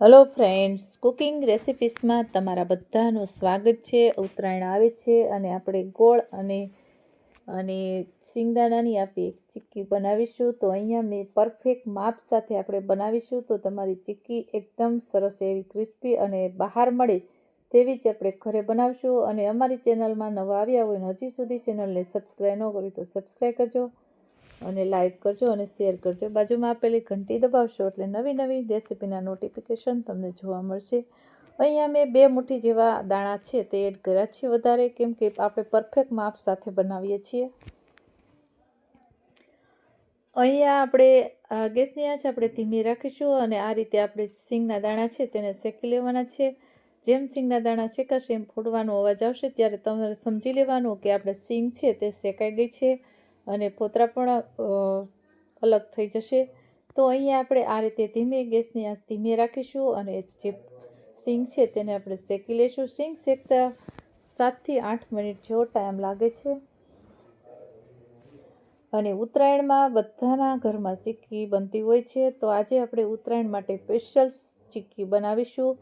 Hello friends cooking રેસિપીસમાં તમારા બધાનું સ્વાગત છે. ઉત્તરાયણ આવે છે અને આપણે ગોળ અને અને સિંગદાણાની આપી એક ચીક્કી બનાવીશું. તો અહીંયા મેં પરફેક્ટ માપ સાથે આપણે બનાવીશું. તો તમારી ચીક્કી એકદમ સરસ એવી ક્રિસ્પી અને બહાર મળે તેવી જ આપણે ઘરે બનાવશું. અને અમારી ચેનલમાં નવા આવ્યા હોય ને હજી સુધી ચેનલને સબસ્ક્રાઈબ ન કરી તો સબસ્ક્રાઈબ કરજો. અને લાઈક કરજો અને શેર કરજો. બાજુમાં આપેલી ઘંટી દબાવશો એટલે નવી નવી રેસિપીના નોટિફિકેશન તમને જોવા મળશે. અહીંયા મેં બે મુઠ્ઠી જેવા દાણા છે તે એડ કર્યા છે વધારે, કેમ કે આપણે પરફેક્ટ માપ સાથે બનાવીએ છીએ. અહીંયા આપણે ગેસની આંચ આપણે ધીમી રાખીશું અને આ રીતે આપણે સિંગના દાણા છે તેને શેકી લેવાના છે. જેમ સિંગના દાણા શેકાશે એમ ફૂટવાનો અવાજ આવશે, ત્યારે તમારે સમજી લેવાનું કે આપણે સિંગ છે તે શેકાઈ ગઈ છે. અને ફોતરા પણ અલગ થઈ જશે. તો અહીંયા આપણે આ રીતે ધીમે ગેસની આંચ ધીમે રાખીશું અને જે સિંગ છે તેને આપણે શેકી લઈશું સિંગ શેકતા સાતથી આઠ મિનિટ જેવો ટાઈમ લાગે છે. અને ઉત્તરાયણમાં બધાના ઘરમાં ચીક્કી બનતી હોય છે. તો આજે આપણે ઉત્તરાયણ માટે સ્પેશિયલ ચીક્કી બનાવીશું.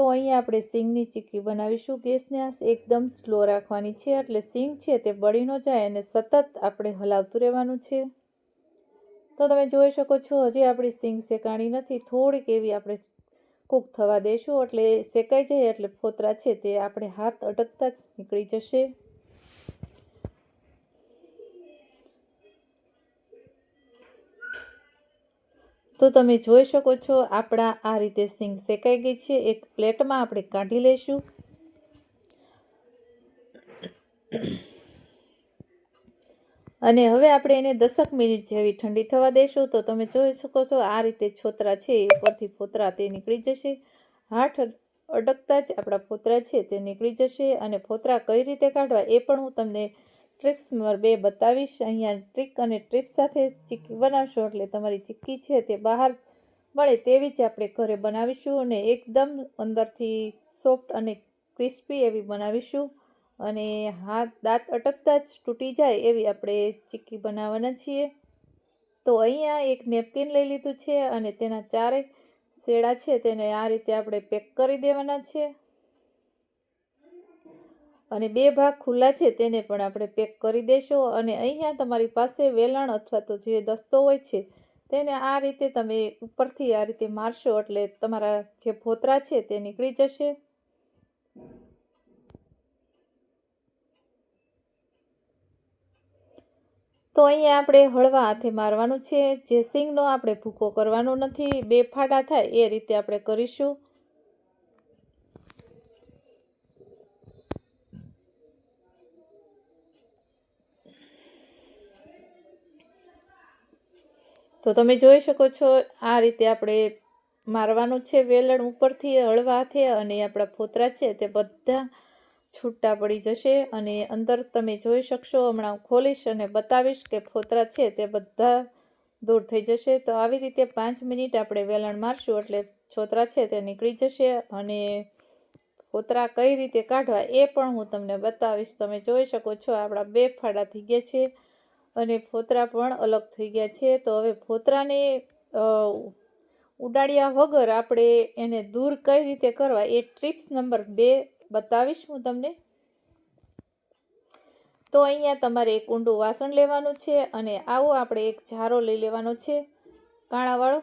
તો અહીંયા આપણે સિંગની ચીક્કી બનાવીશું. ગેસને એકદમ સ્લો રાખવાની છે. એટલે સિંગ છે તે બળી ન જાય અને સતત આપણે હલાવતું રહેવાનું છે. તો તમે જોઈ શકો છો, હજી આપણી સિંગ શેકાણી નથી. થોડીક એવી આપણે કૂક થવા દેશું. એટલે શેકાઈ જાય એટલે ફોતરા છે તે આપણે હાથ અટકતા જ નીકળી જશે. તો તમે જોઈ શકો છો, આપણા આ રીતે સિંગ શેકાઈ ગઈ છે. એક પ્લેટમાં આપણે કાઢી લઈશું. અને હવે આપણે એને દસક મિનિટ જેવી ઠંડી થવા દેશું. તો તમે જોઈ શકો છો, આ રીતે છોતરા છે, એ ઉપરથી ફોતરા તે નીકળી જશે. હાથ અડકતા જ આપણા ફોતરા છે, તે નીકળી જશે. અને ફોતરા કઈ રીતે કાઢવા એ પણ હું તમને ટ્રિપ્સ બે બતાવીશ. અહીંયા ટ્રીક અને ટ્રીપ સાથે ચીક્કી બનાવશો એટલે તમારી ચીક્કી છે તે બહાર મળે તેવી જ આપણે ઘરે બનાવીશું અને એકદમ અંદરથી સોફ્ટ અને ક્રિસ્પી એવી બનાવીશું. અને હાથ દાંત અટકતા જ તૂટી જાય એવી આપણે ચીક્કી બનાવવાના છીએ. તો અહીંયા એક નેપકિન લઈ લીધું છે અને તેના ચારે શેડા છે તેને આ રીતે આપણે પેક કરી દેવાના છે. અને બે ભાગ ખુલ્લા છે તેને પણ આપણે પેક કરી દેશો અને અહીંયા તમારી પાસે વેલણ અથવા તો જે દસ્તો હોય છે, તેને આ રીતે તમે ઉપરથી આ રીતે મારશો એટલે તમારા જે ફોતરા છે તે નીકળી જશે. તો અહીંયા આપણે હળવા હાથે મારવાનું છે, જે સિંગનો આપણે ભૂકો કરવાનો નથી, બે ફાટા થાય એ રીતે આપણે કરીશું. તો તમે જોઈ શકો છો, આ રીતે આપણે મારવાનું છે, વેલણ ઉપરથી હળવા હાથે અને આપણા ફોતરા છે તે બધા છૂટા પડી જશે અને અંદર તમે જોઈ શકશો, હમણાં હું ખોલીશ અને બતાવીશ કે ફોતરા છે તે બધા દૂર થઈ જશે. તો આવી રીતે પાંચ મિનિટ આપણે વેલણ મારશું એટલે છોતરા છે તે નીકળી જશે અને ફોતરા કઈ રીતે કાઢવા એ પણ હું તમને બતાવીશ. તમે જોઈ શકો છો, આપણા બે ફાડા થઈ ગયા છે. અને ફોતરા પણ અલગ થઈ ગયા છે. તો હવે ફોતરાને ઉડાડ્યા વગર આપણે એને દૂર કઈ રીતે કરવા એ ટ્રીપ્સ નંબર બે બતાવીશ હું તમને. તો અહીંયા તમારે એક ઊંડું વાસણ લેવાનું છે અને આવો આપણે એક ઝારો લઈ લેવાનો છે, કાણાવાળો.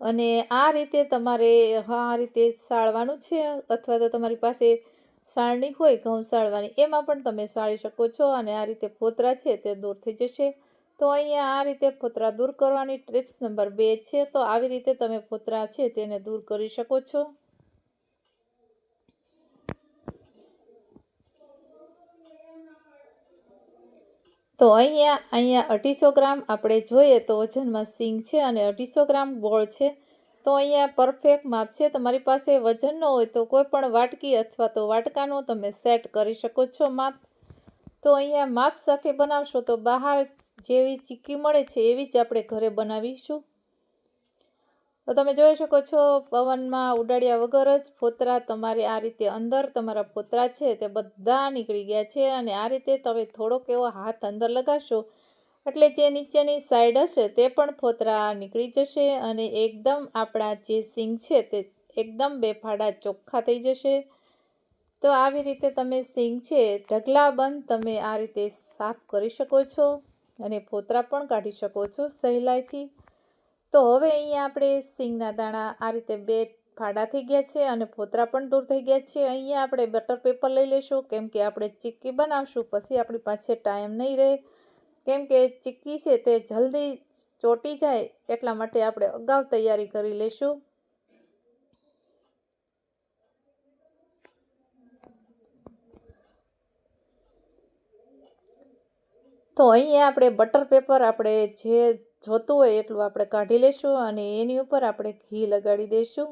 અને આ રીતે તમારે આ રીતે સાળવાનું છે અથવા તો તમારી પાસે સાળણી હોય, ઘઉં સાળવાની, એમાં પણ તમે સાળી શકો છો અને આ રીતે ફોતરા છે તે દૂર થઈ જશે. તો અહીંયા આ રીતે ફોતરા દૂર કરવાની ટ્રીપ્સ નંબર બે છે. તો આવી રીતે તમે ફોતરા છે તેને દૂર કરી શકો છો. તો અહીંયા અહીંયા અઢીસો ગ્રામ આપણે જોઈએ તો વજનમાં સિંગ છે અને અઢીસો ગ્રામ ગોળ છે. તો અહીંયા પરફેક્ટ માપ છે. તમારી પાસે વજન ન હોય તો કોઈ પણ વાટકી અથવા તો વાટકાનો તમે સેટ કરી શકો છો માપ. તો અહીંયા માપ સાથે બનાવશો તો બહાર જેવી ચીક્કી મળે છે એવી જ આપણે ઘરે બનાવીશું. તો તમે જોઈ શકો છો પવનમાં ઉડાડ્યા વગર જ ફોતરા તમારે આ રીતે અંદર તમારા ફોતરા છે તે બધા નીકળી ગયા છે અને આ રીતે તમે થોડોક એવો હાથ અંદર લગાવશો એટલે જે નીચેની સાઈડ હશે તે પણ ફોતરા નીકળી જશે અને એકદમ આપણા જે સિંગ છે તે એકદમ બેફાડા ચોખ્ખા થઈ જશે. તો આવી રીતે તમે સિંગ છે ઢગલા બંધ તમે આ રીતે સાફ કરી શકો છો અને ફોતરા પણ કાઢી શકો છો સહેલાઈથી. તો હવે અહીંયા આપણે સિંગના દાણા આ રીતે બે ફાડા થઈ ગયા છે અને ફોતરા પણ દૂર થઈ ગયા છે. અહીંયા આપણે બટર પેપર લઈ લઈશું કેમ કે આપણે ચીક્કી બનાવશું, પછી આપણી પાસે ટાઈમ નહીં રહે. કેમ કે ચીક્કી છે તે જલ્દી ચોટી જાય એટલા માટે આપણે અગાઉ તૈયારી કરી લઈશું. તો અહીંયા આપણે બટર પેપર આપણે જે જોતું હોય એટલું આપણે કાઢી લઈશું અને એની ઉપર આપણે ઘી લગાડી દઈશું.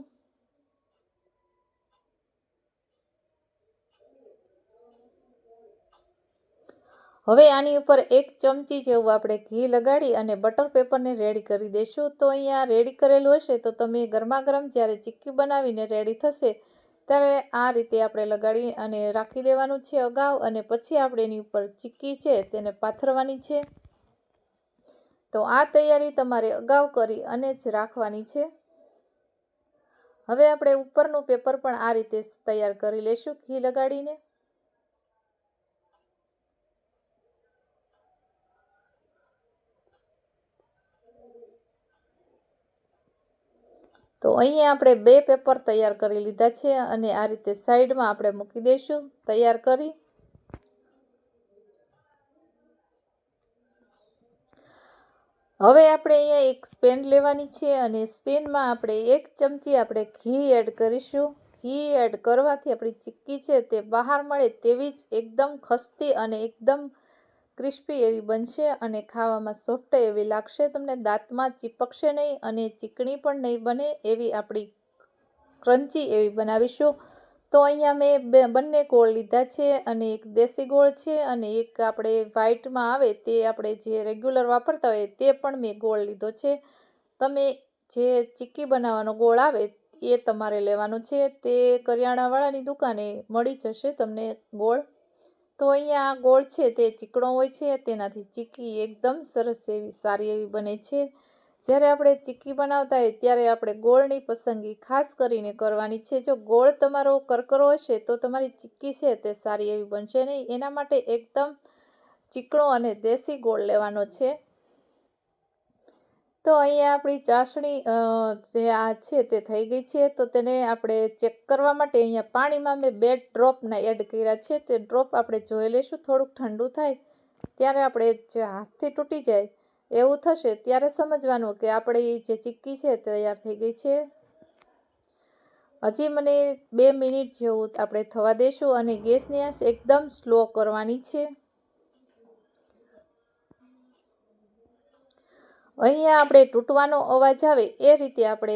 હવે આની ઉપર એક ચમચી જેવું આપણે ઘી લગાડી અને બટર પેપરને રેડી કરી દઈશું તો અહીંયા રેડી કરેલું હશે તો તમે ગરમા ગરમ જ્યારે ચીક્કી બનાવીને રેડી થશે ત્યારે આ રીતે આપણે લગાડી અને રાખી દેવાનું છે અગાઉ અને પછી આપણે એની ઉપર ચીક્કી છે તેને પાથરવાની છે. તો આ તૈયારી તમારે અગાઉ કરી અને જ રાખવાની છે. હવે આપણે ઉપરનું પેપર પણ આ રીતે તૈયાર કરી લઈશું ઘી લગાડીને. તો અહીંયા આપણે બે પેપર તૈયાર કરી લીધા છે અને આ રીતે સાઈડમાં આપણે મૂકી દઈશું. તૈયાર કરી. હવે આપણે અહીંયા એક સ્પેન લેવાની છે અને સ્પેનમાં આપણે એક ચમચી આપણે ઘી એડ કરીશું. ઘી એડ કરવાથી આપણી ચીક્કી છે તે બહાર મળે તેવી જ એકદમ ખસ્તી અને એકદમ ક્રિસ્પી એવી બનશે અને ખાવામાં સોફ્ટ એવી લાગશે. તમને દાંતમાં ચીપકશે નહીં અને ચીકણી પણ નહીં બને એવી આપણી ક્રન્ચી એવી બનાવીશું. તો અહીંયા મેં બે, બંને ગોળ લીધા છે અને એક દેશી ગોળ છે અને એક આપણે વ્હાઇટમાં આવે તે આપણે જે રેગ્યુલર વાપરતા હોય તે પણ મેં ગોળ લીધો છે. તમે જે ચીક્કી બનાવવાનો ગોળ આવે એ તમારે લેવાનો છે. તે કરિયાણાવાળાની દુકાને મળી જશે તમને ગોળ. તો અહીંયા આ ગોળ છે તે ચીકણો હોય છે, તેનાથી ચીક્કી એકદમ સરસ એવી, સારી એવી બને છે. જ્યારે આપણે ચીક્કી બનાવતા હોય ત્યારે આપણે ગોળની પસંદગી ખાસ કરીને કરવાની છે. જો ગોળ તમારો કરકરો હશે તો તમારી ચીક્કી છે તે સારી એવી બનશે નહીં. એના માટે એકદમ ચીકણો અને દેશી ગોળ લેવાનો છે. તો અહીંયા આપણી ચાસણી જે આ છે તે થઈ ગઈ છે. તો તેને આપણે ચેક કરવા માટે અહીંયા પાણીમાં મેં બે ડ્રોપના એડ કર્યા છે. તે ડ્રોપ આપણે જોઈ લઈશું. થોડુંક ઠંડુ થાય, ત્યારે આપણે જે હાથથી તૂટી જાય એવું થશે ત્યારે સમજવાનું કે આપણી જે ચીક્કી છે તૈયાર થઈ ગઈ છે. હજી મને બે મિનિટ જેવું આપણે થવા દઈશું અને ગેસની આંચ એકદમ સ્લો કરવાની છે. અહીંયા આપણે તૂટવાનો અવાજ આવે એ રીતે આપણે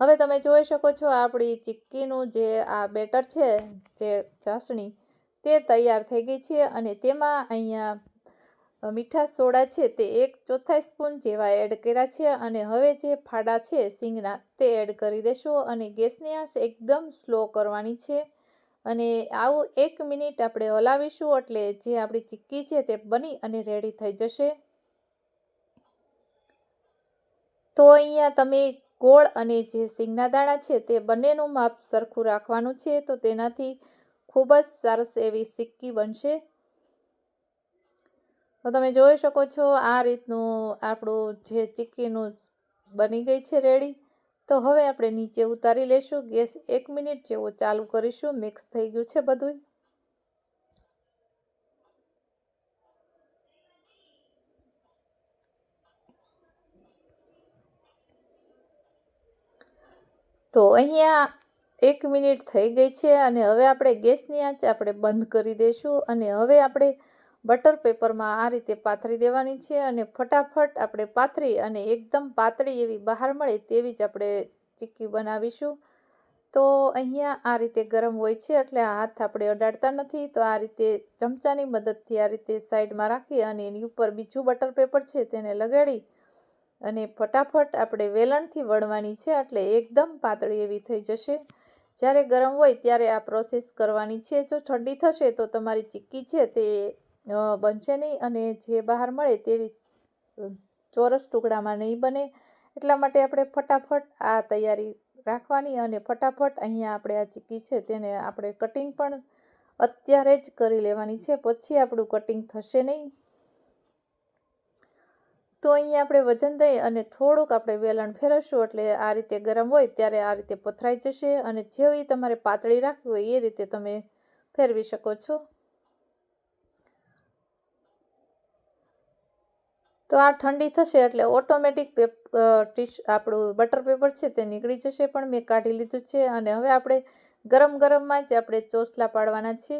હવે તમે જોઈ શકો છો આપણી ચીક્કીનું જે આ બેટર છે, જે ચાસણી, તે તૈયાર થઈ ગઈ છે અને તેમાં અહીંયા મીઠા સોડા છે તે એક ચોથાઈ સ્પૂન જેવા એડ કર્યા છે અને હવે જે ફાડા છે સિંગના તે એડ કરી દેશો અને ગેસની આંચ એકદમ સ્લો કરવાની છે અને આવું એક મિનિટ આપણે હલાવીશું એટલે જે આપણી ચીક્કી છે તે બની અને રેડી થઈ જશે. તો અહીંયા તમે ગોળ અને જે સિંગના દાણા છે તે બંનેનું માપ સરખું રાખવાનું છે, તો તેનાથી ખૂબ જ સરસ એવી સિક્કી બનશે. તો તમે જોઈ શકો છો આ રીતનું આપણું જે ચીક્કીનું બની ગઈ છે રેડી. તો હવે આપણે નીચે ઉતારી લઈશું ગેસ એક મિનિટ જેવો ચાલુ કરીશું, મિક્સ થઈ ગયું છે બધું તો અહીંયા એક મિનિટ થઈ ગઈ છે અને હવે આપણે ગેસની આંચ આપણે બંધ કરી દઈશું અને હવે આપણે બટર પેપરમાં આ રીતે પાથરી દેવાની છે અને ફટાફટ આપણે પાથરી અને એકદમ પાતળી એવી બહાર મળે તેવી જ આપણે ચીક્કી બનાવીશું. તો અહીંયા આ રીતે ગરમ હોય છે એટલે હાથ આપણે અડાડતા નથી. તો આ રીતે ચમચાની મદદથી આ રીતે સાઈડમાં રાખી અને એની ઉપર બીજું બટર પેપર છે તેને લગાડી અને ફટાફટ આપણે વેલણથી વળવાની છે, એટલે એકદમ પાતળી એવી થઈ જશે. જ્યારે ગરમ હોય ત્યારે આ પ્રોસેસ કરવાની છે. જો ઠંડી થશે તો તમારી ચીક્કી છે તે બનશે નહીં અને જે બહાર મળે તેવી ચોરસ ટુકડામાં નહીં બને. એટલા માટે આપણે ફટાફટ આ તૈયારી રાખવાની અને ફટાફટ અહીંયા આપણે આ ચીક્કી છે તેને આપણે કટિંગ પણ અત્યારે જ કરી લેવાની છે. પછી આપણું કટિંગ થશે નહીં. તો અહીંયા આપણે વજન દઈ અને થોડુંક આપણે વેલણ ફેરવશું, એટલે આ રીતે ગરમ હોય ત્યારે આ રીતે પથરાઈ જશે અને જેવી તમારે પાતળી રાખવી હોય એ રીતે તમે ફેરવી શકો છો. તો આ ઠંડી થશે એટલે ઓટોમેટિક પેપ ટીશ, આપણું બટર પેપર છે તે નીકળી જશે પણ મેં કાઢી લીધું છે અને હવે આપણે ગરમ ગરમમાં જ આપણે ચોસલા પાડવાના છે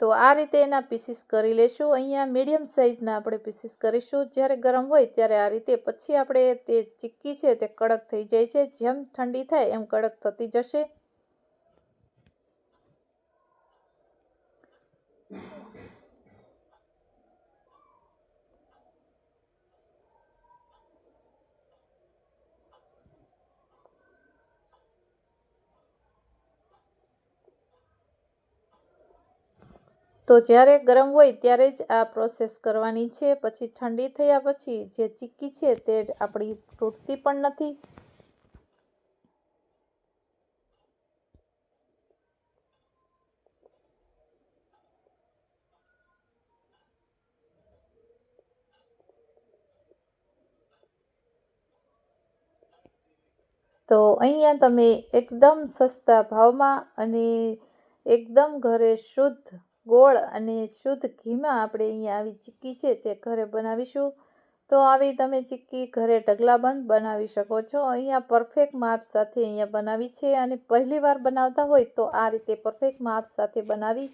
તો આ રીતે એના પીસીસ કરી લેશું. અહીંયા મીડિયમ સાઇઝના આપણે પીસીસ કરીશું. જ્યારે ગરમ હોય ત્યારે આ રીતે. પછી આપણે તે ચીક્કી છે તે કડક થઈ જાય છે. જેમ ઠંડી થાય એમ કડક થતી જશે. તો જ્યારે ગરમ હોય ત્યારે જ આ પ્રોસેસ કરવાની છે. પછી ઠંડી થયા પછી જે ચીક્કી છે તે આપણી તૂટતી પણ નથી. તો અહીંયા તમે એકદમ સસ્તા ભાવમાં અને એકદમ ઘરે શુદ્ધ ગોળ અને શુદ્ધ ઘીમાં આપણે અહીંયા આવી ચીક્કી છે તે ઘરે બનાવીશું. તો આવી તમે ચીક્કી ઘરે ઢગલાબંધ બનાવી શકો છો. અહીંયા પરફેક્ટ માપ સાથે અહીંયા બનાવી છે અને પહેલી વાર બનાવતા હોય તો આ રીતે પરફેક્ટ માપ સાથે બનાવી.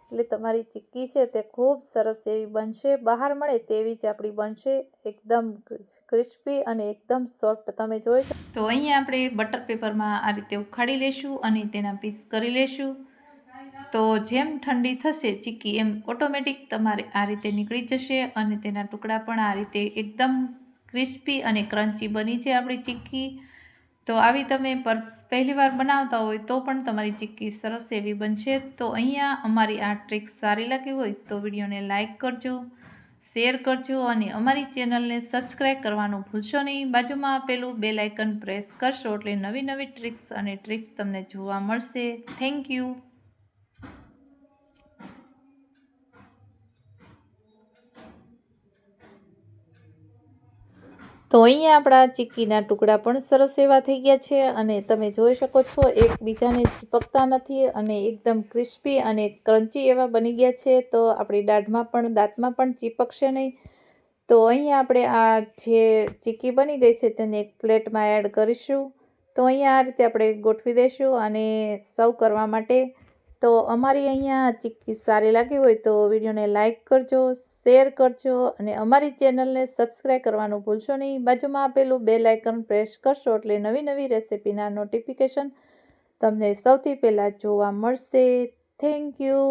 એટલે તમારી ચીક્કી છે તે ખૂબ સરસ એવી બનશે. બહાર મળે તેવી જ આપણી બનશે. એકદમ ક્રિસ્પી અને એકદમ સોફ્ટ તમે જોઈ શકો તો અહીંયા આપણે બટર પેપરમાં આ રીતે ઉખાડી લેશું અને તેના પીસ કરી લેશું. તો જેમ ઠંડી થશે ચીકી એમ ઓટોમેટિક તમારે આ રીતે નીકળી જશે અને તેના ટુકડા પણ આ રીતે એકદમ ક્રિસ્પી અને ક્રન્ચી બની છે આપણી ચીક્કી. તો આવી તમે પર પહેલી વાર બનાવતા હોય તો પણ તમારી ચીક્કી સરસ એવી બનશે. તો અહીંયા અમારી આ ટ્રીક સારી લાગી હોય તો વિડીયોને લાઇક કરજો શેર કરજો અને અમારી ચેનલને સબસ્ક્રાઈબ કરવાનું ભૂલશો નહીં. બાજુમાં આપેલું બેલ આઇકન પ્રેસ કરશો એટલે નવી નવી ટ્રિક્સ અને ટ્રિક્સ તમને જોવા મળશે. થેન્ક યુ તો અહીંયા આપણા ચીક્કીના ટુકડા પણ સરસ એવા થઈ ગયા છે અને તમે જોઈ શકો છો, એકબીજાને ચીપકતા નથી અને એકદમ ક્રિસ્પી અને ક્રન્ચી એવા બની ગયા છે. તો આપણી દાઢમાં પણ, દાંતમાં પણ ચીપકશે નહીં. તો અહીંયા આપણે આ જે ચીક્કી બની ગઈ છે તેને એક પ્લેટમાં એડ કરીશું. તો અહીંયા આ રીતે આપણે ગોઠવી દઈશું અને સર્વ કરવા માટે તો અમારી અહીંયા ચીક્કી સારી લાગી હોય તો વિડીયોને લાઇક કરજો, શેર કરજો અને અમારી ચેનલને સબસ્ક્રાઈબ કરવાનું ભૂલશો નહીં. બાજુમાં આપેલું બે લાઇકન પ્રેસ કરશો એટલે નવી નવી રેસિપીના નોટિફિકેશન તમને સૌથી પહેલાં જોવા મળશે. Thank you.